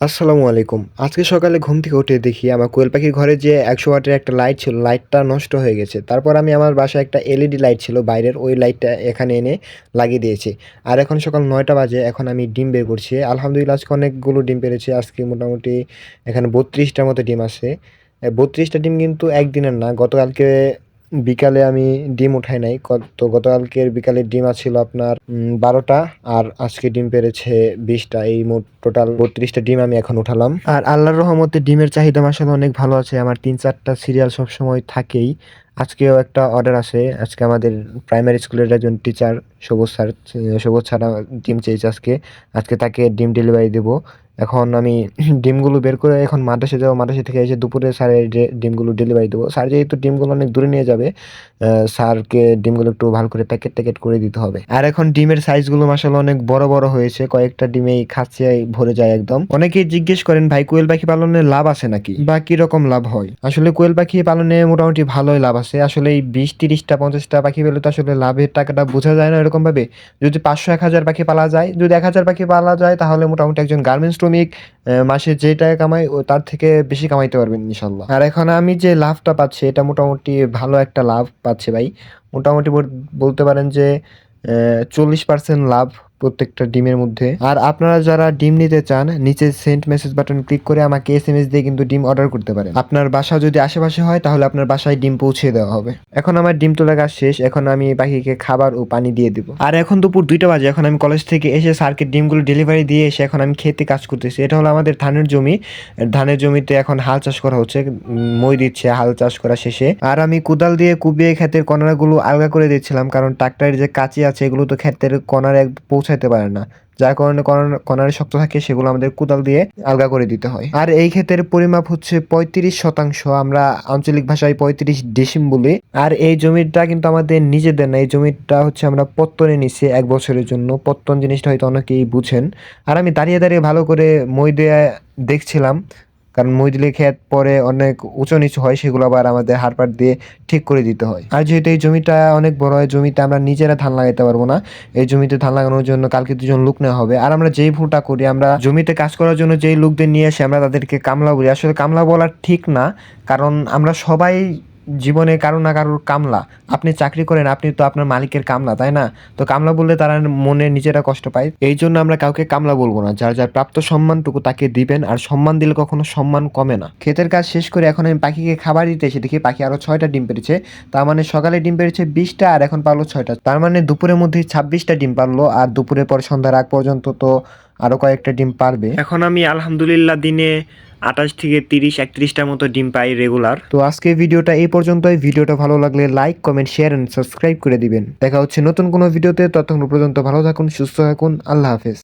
আসসালামু আলাইকুম। আজকে সকালে ঘুম থেকে উঠে দেখি আমার কোয়েল পাখির ঘরে যে একশো ওয়াটের একটা লাইট ছিল লাইটটা নষ্ট হয়ে গেছে। তারপর আমি আমার বাসায় একটা এলইডি লাইট ছিল, বাইরের ওই লাইটটা এখানে এনে লাগিয়ে দিয়েছি। আর এখন সকাল নয়টা বাজে, এখন আমি ডিম বের করছি। আলহামদুলিল্লাহ, আজকে অনেকগুলো ডিম পেরেছি। আজকে মোটামুটি এখানে বত্রিশটার মতো ডিম আছে। বত্রিশটা ডিম কিন্তু একদিনের না, গতকালকে বিকালে আমি ডিম উঠাই নাই। তো গতকালকের বিকালে ডিম আছিল আপনার বারোটা আর আজকে ডিম পেরেছে বিশটা। এই মোট টোটাল বত্রিশটা ডিম আমি এখন উঠালাম। আর আল্লাহর রহমতে ডিমের চাহিদা মাসে অনেক ভালো আছে। আমার তিন চারটা সিরিয়াল সবসময় থাকেই। আজকেও একটা অর্ডার আছে আজকে আমাদের প্রাইমারি স্কুলের একজন টিচার সবুজ স্যার সবুজ স্যার ডিম চেয়েছে আজকে। আজকে তাকে ডিম ডেলিভারি দেবো। এখন আমি ডিমগুলো বের করে এখন মাদ্রাসে যাব। মাদ্রাসা থেকে এসে দুপুরে স্যারের ডিমগুলো ডেলিভারি দেবো। স্যার যেহেতু ডিমগুলো অনেক দূরে নিয়ে যাবে স্যারকে ডিমগুলো একটু ভালো করে প্যাকেট ট্যাকেট করে দিতে হবে। আর এখন ডিমের সাইজগুলো মাসাল্লাহ অনেক বড় বড় হয়েছে। কয়েকটা ডিমেই খাচ্ছে ভরে যায় একদম। অনেকেই জিজ্ঞেস করেন, ভাই, কোয়েল পাখি পালনে লাভ আছে নাকি? বা কি রকম লাভ হয়? আসলে কোয়েল পাখি পালনে মোটামুটি ভালোই লাভ আছে। আসলে এই বিশ, তিরিশটা, পঞ্চাশটা পাখি পেলে তো আসলে লাভের টাকাটা বোঝা যায় না এরকমভাবে। যদি পাঁচশো, এক হাজার পাখি পালা যায়, যদি এক হাজার পাখি পালা যায়, তাহলে মোটামুটি একজন গার্মেন্টস শ্রমিক মাসে যে টাকা কামায়, ও তার থেকে বেশি কামাইতে পারবেন ইনশাল্লাহ। আর এখন আমি যে লাভটা পাচ্ছি, এটা মোটামুটি ভালো একটা লাভ পাচ্ছে ভাই। মোটামুটি বল- বলতে পারেন যে চল্লিশ পার্সেন্ট লাভ প্রত্যেকটা ডিমের মধ্যে। আর আপনারা যারা ডিম নিতে চান, নিচে সেন্ট মেসেজ বাটন ক্লিক করে আমাকে এস এম এস দিয়ে কিন্তু ডিম অর্ডার করতে পারেন। আপনার বাসা যদি আশেপাশে হয়, তাহলে আপনার বাসায় ডিম পৌঁছে দেওয়া হবে। এখন আমার ডিম তোলা কাজ শেষ, এখন আমি পাখিকে খাবার ও পানি দিয়ে দিব। আর এখন দুপুর দুইটা বাজে, এখন আমি কলেজ থেকে এসে স্যারকে ডিমগুলো ডেলিভারি দিয়ে এসে এখন আমি খেতে কাজ করতেছি। এটা হলো আমাদের ধানের জমি। ধানের জমিতে এখন হাল চাষ করা হচ্ছে, মই দিচ্ছে, হাল চাষ করা শেষে। আর আমি কোদাল দিয়ে কুবিয়ে ক্ষেতের কণাগুলো আলগা করে দিচ্ছিলাম, কারণ ট্রাক্টরের যে কাঁচি আছে, এগুলো তো ক্ষেতের কণার এক পৌঁছাইতে পারে না, যার কারণে কণা- কণার শক্ত থাকে, সেগুলো আমাদের কোদাল দিয়ে আলগা করে দিতে হয়। আর এই ক্ষেতের পরিমাপ হচ্ছে পঁয়ত্রিশ শতাংশ, আমরা আঞ্চলিক ভাষায় পঁয়ত্রিশ ডিসিম বলি। আর এই জমিটা কিন্তু আমাদের নিজেদের না, এই জমিটা হচ্ছে আমরা পত্তনে নিছি এক বছরের জন্য। পত্তন জিনিসটা হয়তো অনেকেই বুঝেন। আর আমি দাঁড়িয়ে দাঁড়িয়ে ভালো করে মই দেয়া দেখছিলাম কারণ মজলি ক্ষেত পরে অনেক উঁচু নিচু হয়, সেগুলো আবার আমাদের হারপার দিয়ে ঠিক করে দিতে হয়। আর যেহেতু এই জমিটা অনেক বড় হয়, জমিতে আমরা নিজেরা ধান লাগাইতে পারব না। এই জমিতে ধান লাগানোর জন্য কালকে দুজন লোক নেওয়া হবে। আর আমরা যেই ভুলটা করি, আমরা জমিতে কাজ করার জন্য যেই লোকদের নিয়ে আসি, আমরা তাদেরকে কামলা বলি। আসলে কামলা বলা ঠিক না, কারণ আমরা সবাই জীবনে কারও না কারোর কামলা। আপনি চাকরি করেন, আপনি তো আপনার মালিকের কামলা, তাই না? তো কামলা বললে তারা মনে নিজেরা কষ্ট পায়। এই জন্য আমরা কাউকে কামলা বলব না। যার যার প্রাপ্ত সম্মানটুকু তাকে দিবেন, আর সম্মান দিলে কখনো সম্মান কমে না। ক্ষেতের কাজ শেষ করে এখন আমি পাখিকে খাবার দিতে এসে দেখি পাখি আরও ছয়টা ডিম পেরেছে। তার মানে সকালে ডিম পেরেছে বিশটা, আর এখন পারল ছয়টা। তার মানে দুপুরের মধ্যে ছাব্বিশটা ডিম পারল, আর দুপুরের পর সন্ধ্যার আগ পর্যন্ত তো আরও কয়েকটা ডিম পারবে। এখন আমি আলহামদুলিল্লাহ দিনে আঠাশ থেকে তিরিশ, একত্রিশটার মতো ডিম পাই রেগুলার তো আজকে ভিডিওটা এই পর্যন্তই। ভিডিওটা ভালো লাগলে like comment share and subscribe করে দিবেন। দেখা হচ্ছে নতুন কোনো ভিডিওতে। ততক্ষণ পর্যন্ত ভালো থাকুন, সুস্থ থাকুন। আল্লাহ হাফেজ।